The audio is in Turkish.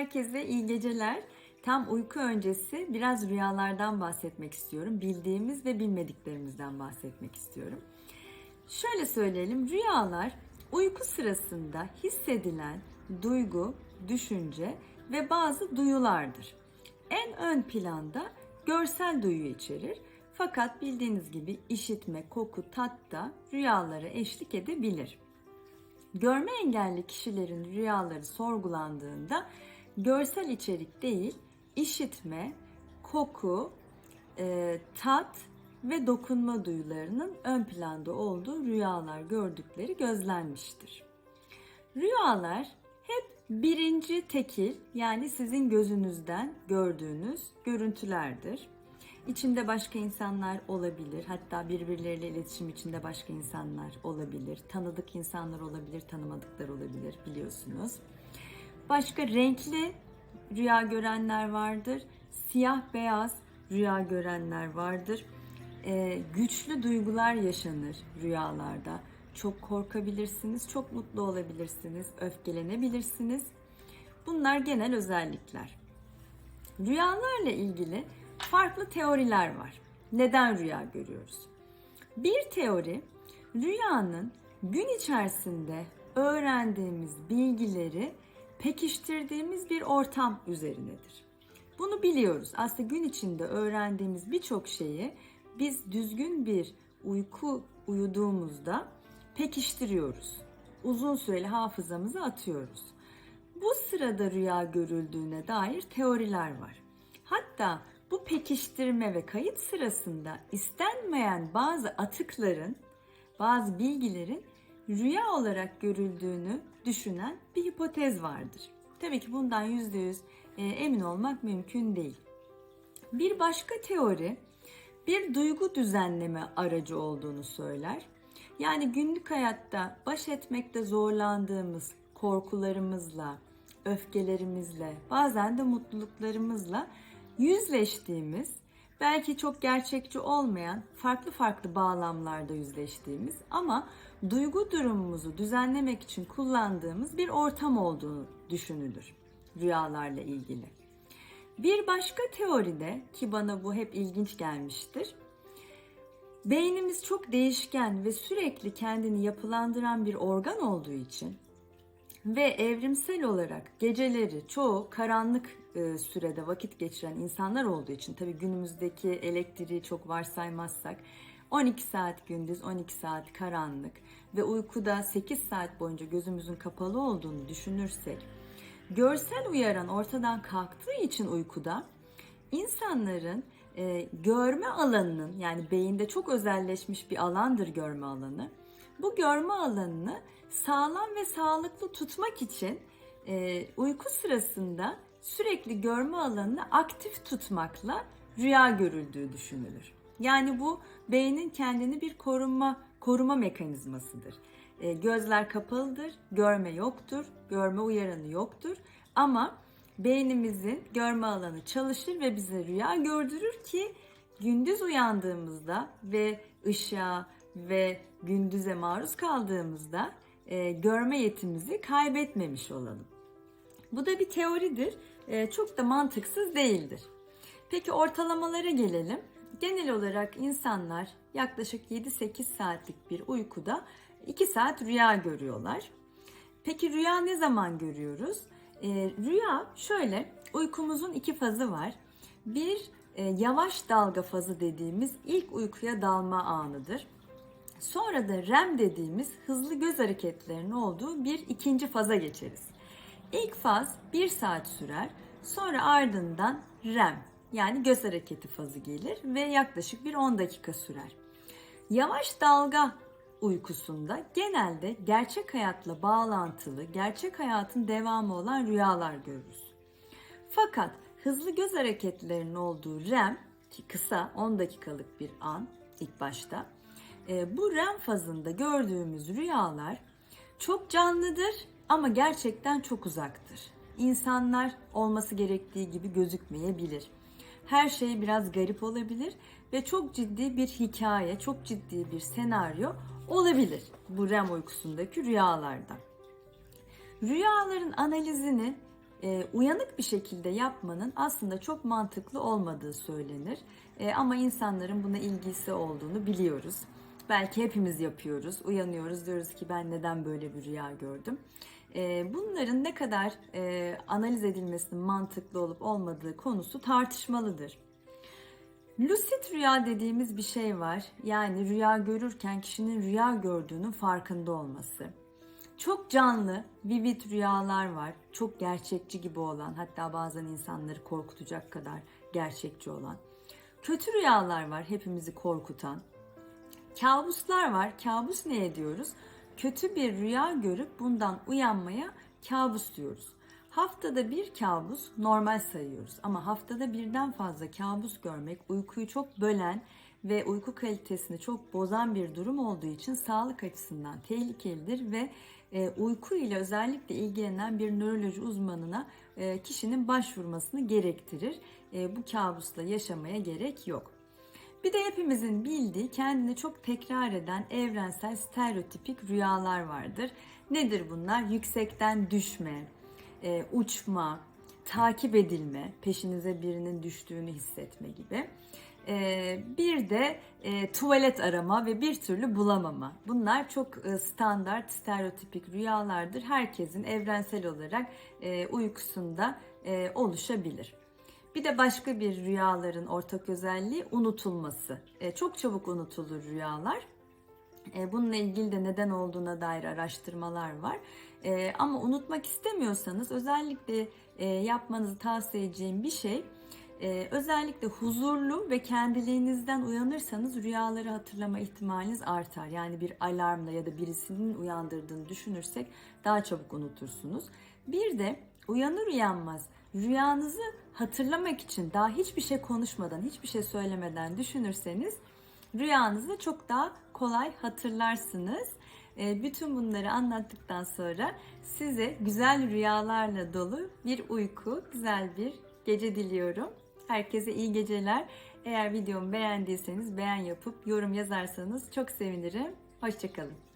herkese iyi geceler. Tam uyku öncesi biraz rüyalardan bahsetmek istiyorum. Bildiğimiz ve bilmediklerimizden bahsetmek istiyorum. Şöyle söyleyelim, rüyalar uyku sırasında hissedilen duygu, düşünce ve bazı duyulardır. En ön planda görsel duyu içerir. Fakat bildiğiniz gibi işitme, koku, tat da rüyalara eşlik edebilir. Görme engelli kişilerin rüyaları sorgulandığında görsel içerik değil, işitme, koku, e, tat ve dokunma duyularının ön planda olduğu rüyalar gördükleri gözlenmiştir. Rüyalar hep birinci tekil yani sizin gözünüzden gördüğünüz görüntülerdir. İçinde başka insanlar olabilir. Hatta birbirleriyle iletişim içinde başka insanlar olabilir. Tanıdık insanlar olabilir, tanımadıklar olabilir biliyorsunuz. Başka renkli rüya görenler vardır. Siyah beyaz rüya görenler vardır. Ee, güçlü duygular yaşanır rüyalarda. Çok korkabilirsiniz, çok mutlu olabilirsiniz, öfkelenebilirsiniz. Bunlar genel özellikler. Rüyalarla ilgili farklı teoriler var. Neden rüya görüyoruz? Bir teori rüyanın gün içerisinde öğrendiğimiz bilgileri pekiştirdiğimiz bir ortam üzerinedir. Bunu biliyoruz. Aslında gün içinde öğrendiğimiz birçok şeyi biz düzgün bir uyku uyuduğumuzda pekiştiriyoruz. Uzun süreli hafızamıza atıyoruz. Bu sırada rüya görüldüğüne dair teoriler var. Hatta bu pekiştirme ve kayıt sırasında istenmeyen bazı atıkların, bazı bilgilerin rüya olarak görüldüğünü düşünen bir hipotez vardır. Tabii ki bundan %100 e, emin olmak mümkün değil. Bir başka teori bir duygu düzenleme aracı olduğunu söyler. Yani günlük hayatta baş etmekte zorlandığımız korkularımızla, öfkelerimizle, bazen de mutluluklarımızla yüzleştiğimiz, belki çok gerçekçi olmayan, farklı farklı bağlamlarda yüzleştiğimiz ama duygu durumumuzu düzenlemek için kullandığımız bir ortam olduğunu düşünülür rüyalarla ilgili. Bir başka teoride ki bana bu hep ilginç gelmiştir. Beynimiz çok değişken ve sürekli kendini yapılandıran bir organ olduğu için ve evrimsel olarak geceleri çoğu karanlık e, sürede vakit geçiren insanlar olduğu için tabii günümüzdeki elektriği çok varsaymazsak 12 saat gündüz 12 saat karanlık ve uykuda 8 saat boyunca gözümüzün kapalı olduğunu düşünürsek görsel uyaran ortadan kalktığı için uykuda insanların e, görme alanının yani beyinde çok özelleşmiş bir alandır görme alanı. Bu görme alanını sağlam ve sağlıklı tutmak için e, uyku sırasında sürekli görme alanını aktif tutmakla rüya görüldüğü düşünülür. Yani bu beynin kendini bir koruma koruma mekanizmasıdır. E, gözler kapalıdır, görme yoktur, görme uyaranı yoktur ama beynimizin görme alanı çalışır ve bize rüya gördürür ki gündüz uyandığımızda ve ışığa ve gündüze maruz kaldığımızda e, görme yetimizi kaybetmemiş olalım. Bu da bir teoridir. E, çok da mantıksız değildir. Peki ortalamalara gelelim. Genel olarak insanlar yaklaşık 7-8 saatlik bir uykuda 2 saat rüya görüyorlar. Peki rüya ne zaman görüyoruz? E, rüya şöyle, uykumuzun iki fazı var. Bir e, yavaş dalga fazı dediğimiz ilk uykuya dalma anıdır. Sonra da REM dediğimiz hızlı göz hareketlerinin olduğu bir ikinci faza geçeriz. İlk faz 1 saat sürer. Sonra ardından REM yani göz hareketi fazı gelir ve yaklaşık bir 10 dakika sürer. Yavaş dalga uykusunda genelde gerçek hayatla bağlantılı, gerçek hayatın devamı olan rüyalar görürüz. Fakat hızlı göz hareketlerinin olduğu REM ki kısa 10 dakikalık bir an ilk başta bu REM fazında gördüğümüz rüyalar çok canlıdır ama gerçekten çok uzaktır. İnsanlar olması gerektiği gibi gözükmeyebilir. Her şey biraz garip olabilir ve çok ciddi bir hikaye, çok ciddi bir senaryo olabilir bu REM uykusundaki rüyalarda. Rüyaların analizini e, uyanık bir şekilde yapmanın aslında çok mantıklı olmadığı söylenir. E, ama insanların buna ilgisi olduğunu biliyoruz. Belki hepimiz yapıyoruz. Uyanıyoruz diyoruz ki ben neden böyle bir rüya gördüm. E, bunların ne kadar e, analiz edilmesinin mantıklı olup olmadığı konusu tartışmalıdır. Lucid rüya dediğimiz bir şey var. Yani rüya görürken kişinin rüya gördüğünün farkında olması. Çok canlı, vivid rüyalar var. Çok gerçekçi gibi olan, hatta bazen insanları korkutacak kadar gerçekçi olan. Kötü rüyalar var, hepimizi korkutan. Kabuslar var. Kabus ne ediyoruz? Kötü bir rüya görüp bundan uyanmaya kabus diyoruz. Haftada bir kabus normal sayıyoruz ama haftada birden fazla kabus görmek uykuyu çok bölen ve uyku kalitesini çok bozan bir durum olduğu için sağlık açısından tehlikelidir ve e, uyku ile özellikle ilgilenen bir nöroloji uzmanına e, kişinin başvurmasını gerektirir. E, bu kabusla yaşamaya gerek yok. Bir de hepimizin bildiği kendini çok tekrar eden evrensel stereotipik rüyalar vardır. Nedir bunlar? Yüksekten düşme, e, uçma, takip edilme, peşinize birinin düştüğünü hissetme gibi. E, bir de e, tuvalet arama ve bir türlü bulamama. Bunlar çok standart, stereotipik rüyalardır. Herkesin evrensel olarak uykusunda oluşabilir. Bir de başka bir rüyaların ortak özelliği unutulması. E, çok çabuk unutulur rüyalar. E, bununla ilgili de neden olduğuna dair araştırmalar var. E, ama unutmak istemiyorsanız özellikle e, yapmanızı tavsiye edeceğim bir şey e, özellikle huzurlu ve kendiliğinizden uyanırsanız rüyaları hatırlama ihtimaliniz artar. Yani bir alarmla ya da birisinin uyandırdığını düşünürsek daha çabuk unutursunuz. Bir de uyanır uyanmaz rüyanızı hatırlamak için daha hiçbir şey konuşmadan, hiçbir şey söylemeden düşünürseniz rüyanızı çok daha kolay hatırlarsınız. E, bütün bunları anlattıktan sonra size güzel rüyalarla dolu bir uyku, güzel bir gece diliyorum. Herkese iyi geceler. Eğer videomu beğendiyseniz beğen yapıp yorum yazarsanız çok sevinirim. Hoşçakalın.